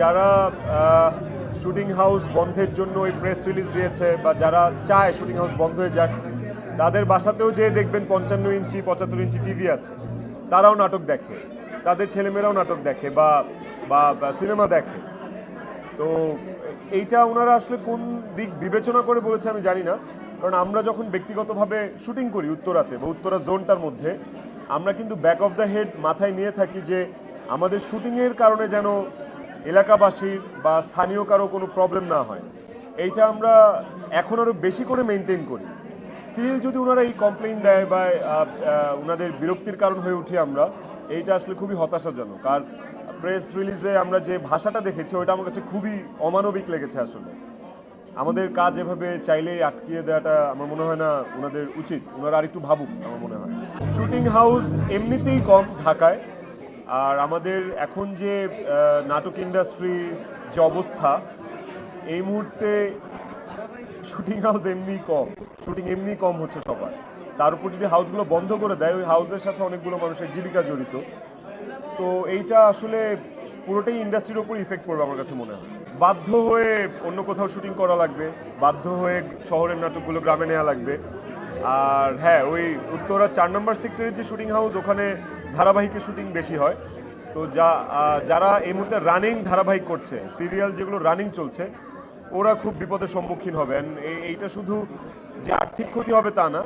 যারা shooting house বন্ধের জন্য ওই প্রেস রিলিজ দিয়েছে বা যারা চায় শুটিং হাউস বন্ধ হয়ে যাক, তাদের বাসাতেও যে দেখবেন পঞ্চান্ন ইঞ্চি, পঁচাত্তর ইঞ্চি টিভি আছে, তারাও নাটক দেখে, তাদের ছেলেমেয়েরাও নাটক দেখে বা বা সিনেমা দেখে। তো এইটা ওনারা আসলে কোন দিক বিবেচনা করে বলেছে আমি জানি না, কারণ আমরা যখন ব্যক্তিগতভাবে শুটিং করি উত্তরাতে বা উত্তরা জোনটার মধ্যে, আমরা কিন্তু ব্যাক অফ দ্য হেড মাথায় নিয়ে থাকি যে আমাদের শুটিংয়ের কারণে যেন এলাকাবাসীর বা স্থানীয় কারও কোনো প্রবলেম না হয়। এইটা আমরা এখন আরও বেশি করে মেনটেন করি। স্টিল যদি ওনারা এই কমপ্লেন দেয় বা ওনাদের বিরক্তির কারণ হয়ে উঠি আমরা, এইটা আসলে খুবই হতাশাজনক। আর প্রেস রিলিজে আমরা যে ভাষাটা দেখেছি, ওইটা আমার কাছে খুবই অমানবিক লেগেছে আসলে। আমাদের কাজ এভাবে চাইলেই আটকিয়ে দেওয়াটা আমার মনে হয় না ওনাদের উচিত। ওনারা আরেকটু ভাবুক, আমার মনে হয়। শুটিং হাউস এমনিতেই কম ঢাকায়। আর আমাদের এখন যে নাটক ইন্ডাস্ট্রি যে অবস্থা, এই মুহূর্তে শুটিং হাউস এমনি কম শুটিং এমনি কম হচ্ছে সবার। তার উপর যদি হাউসগুলো বন্ধ করে দেয়, ওই হাউসের সাথে অনেকগুলো মানুষের জীবিকা জড়িত। তো এইটা আসলে পুরোটাই ইন্ডাস্ট্রির ওপর ইফেক্ট পড়বে আমার কাছে মনে হয়। বাধ্য হয়ে অন্য কোথাও শুটিং করা লাগবে, বাধ্য হয়ে শহরের নাটকগুলো গ্রামে নেওয়া লাগবে। আর হ্যাঁ ওই উত্তরা চার নম্বর সেক্টরের যে শুটিং হাউস ওখানে ধারাবাহিকের শুটিং বেশি হয়। তো যা যারা এই মুহূর্তে রানিং ধারাবাহিক করছে সিরিয়াল যেগুলো রানিং চলছে, ওরা খুব বিপদের সম্মুখীন হবেন এইটা শুধু যে আর্থিক ক্ষতি হবে তা না,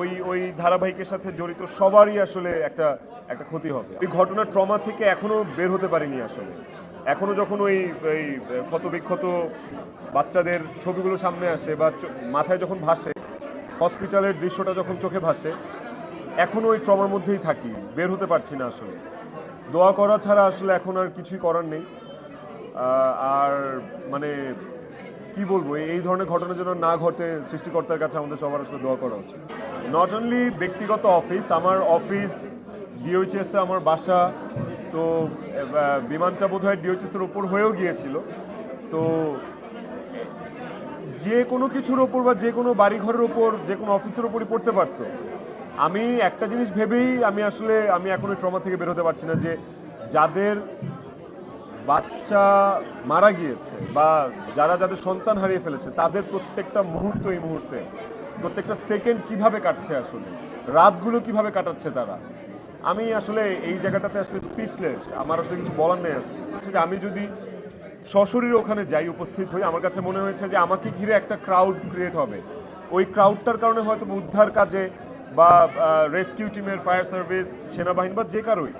ওই ওই ধারাবাহিকের সাথে জড়িত সবারই আসলে একটা একটা ক্ষতি হবে। এই ঘটনার ট্রমা থেকে এখনও বের হতে পারিনি আসলে। এখনও যখন ওই এই ক্ষত বিক্ষত বাচ্চাদের ছবিগুলো সামনে আসে বা মাথায় যখন ভাসে হসপিটালের দৃশ্যটা যখন চোখে ভাসে এখনও ওই ট্রমার মধ্যেই থাকি, বের হতে পারছি না আসলে। দোয়া করা ছাড়া আসলে এখন আর কিছুই করার নেই। আর মানে কি বলব, এই- ধরনের ঘটনা যেন না ঘটে, সৃষ্টিকর্তার কাছে আমাদের সবার আসলে দোয়া করা উচিত। নট অনলি ব্যক্তিগত অফিস আমার অফিস ডিওইচএস আমার বাসা, তো বিমানটা বোধ হয় ডিওইচএস এর ওপর হয়েও গিয়েছিল। তো, যে কোনো কিছুর ওপর বা যে কোনো বাড়িঘরের ওপর, যে কোনো অফিসের ওপরই পড়তে পারতো। আমি একটা জিনিস ভেবেই আমি আসলে, আমি এখন ট্রমা থেকে বেরোতে পারছি না যে যাদের বাচ্চা মারা গিয়েছে বা যারা যাদের সন্তান হারিয়ে ফেলেছে, তাদের প্রত্যেকটা মুহূর্ত এই মুহূর্তে, প্রত্যেকটা সেকেন্ড কীভাবে কাটছে আসলে, রাতগুলো কীভাবে কাটাচ্ছে তারা? আমি আসলে এই জায়গাটাতে আসলে স্পিচলেস আমার আসলে কিছু বলার নেই আসলে। যে আমি যদি সশরীরে ওখানে যাই, উপস্থিত হই, আমার কাছে মনে হয়েছে যে আমাকে ঘিরে একটা ক্রাউড ক্রিয়েট হবে। ওই ক্রাউডটার কারণে হয়তো উদ্ধার কাজে বা রেস্কিউ টিমের ফায়ার সার্ভিস সেনাবাহিনী বা যে কারোই,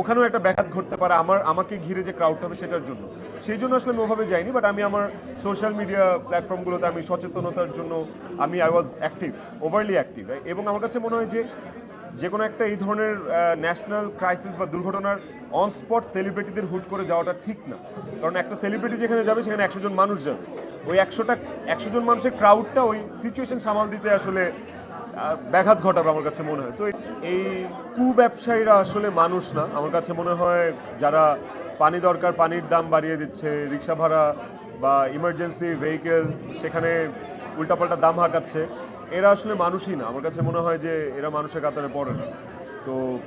ওখানেও একটা ব্যাঘাত ঘটতে পারে আমার, আমাকে ঘিরে যে ক্রাউড হবে সেটার জন্য। সেই জন্য আসলে আমি ওভাবে যাইনি বাট আমি আমার সোশ্যাল মিডিয়া প্ল্যাটফর্মগুলোতে আমি সচেতনতার জন্য আমি I was active overly active এবং আমার কাছে মনে হয় যে যে কোনো একটা এই ধরনের ন্যাশনাল ক্রাইসিস বা দুর্ঘটনার অন স্পট সেলিব্রিটিদের হুট করে যাওয়াটা ঠিক না। কারণ একটা সেলিব্রিটি যেখানে যাবে, সেখানে একশো জন মানুষ যাবে। ওই একশোটা, একশো জন মানুষের ক্রাউডটা ওই সিচুয়েশন সামাল দিতে আসলে ব্যাঘাত ঘটাবে আমার কাছে মনে হয়। তো এই কু ব্যবসায়ীরা আসলে মানুষ না। আমার কাছে মনে হয় যারা পানি দরকার, পানির দাম বাড়িয়ে দিচ্ছে, রিক্সা ভাড়া বা ইমার্জেন্সি ভেহিকেল সেখানে উল্টাপাল্টা দাম হাঁকাচ্ছে, এরা আসলে মানুষই না। আমার কাছে মনে হয় যে এরা মানুষের কাতারে পড়ে না। তো,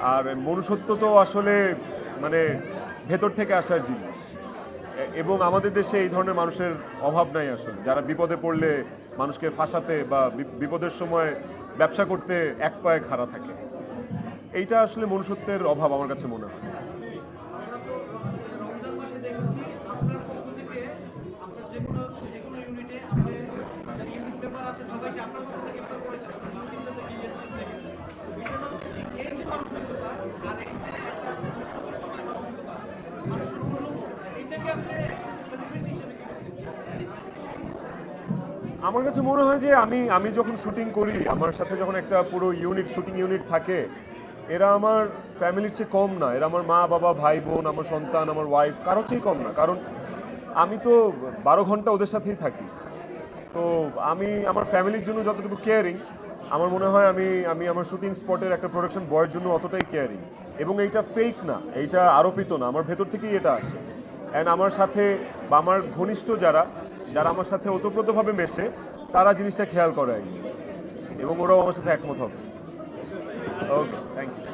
আর মনুষ্যত্ব তো আসলে মানে ভেতর থেকে আসার জিনিস। এবং আমাদের দেশে এই ধরনের মানুষের অভাব নাই আসলে। যারা বিপদে পড়লে মানুষকে ফাঁসাতে বা বিপদের সময় ব্যবসা করতে এক পায়ে খাড়া থাকে। এইটা আসলে মনুষ্যত্বের অভাব আমার কাছে মনে হয় আমরা তো রমজান মাসে দেখেছি আপনার পক্ষ থেকে আপনার যে কোনো যে কোনো ইউনিটে আপনি যারা ইউনিট মেম্বার আছে সবাইকে আপনার পক্ষ থেকে ইফতার করেছেন আপনার তিনটাতে গিয়েছেন দেখেছি তো বিষয়টা হচ্ছে যে এই যে মানসিকতা আর এই যে একটা দুঃখের সময় মানসিকতা মানুষের মূল্যবোধ এই থেকে আপনি একজন সেলিব্রিটি হিসেবে কি দেখছেন আমার কাছে মনে হয় যে আমি আমি যখন শুটিং করি, আমার সাথে যখন একটা পুরো ইউনিট শুটিং ইউনিট থাকে, এরা আমার ফ্যামিলির চেয়ে কম না। এরা আমার মা, বাবা, ভাই, বোন, আমার সন্তান, আমার ওয়াইফ কারোর চেয়ে কম না। কারণ আমি তো বারো ঘণ্টা ওদের সাথেই থাকি। তো আমি, আমার ফ্যামিলির জন্য যতটুকু কেয়ারিং আমার মনে হয় আমি আমি আমার শুটিং স্পটের একটা প্রোডাকশন বয়ের জন্য অতটাই কেয়ারিং এবং এইটা ফেক না, এইটা আরোপিত না। আমার ভেতর থেকেই এটা আসে। অ্যান্ড আমার সাথে, বা আমার ঘনিষ্ঠ যারা যারা আমার সাথে ওতপ্রোতভাবে মেশে, তারা জিনিসটা খেয়াল করে এবং ওরাও আমার সাথে একমত হবে। Okay thank you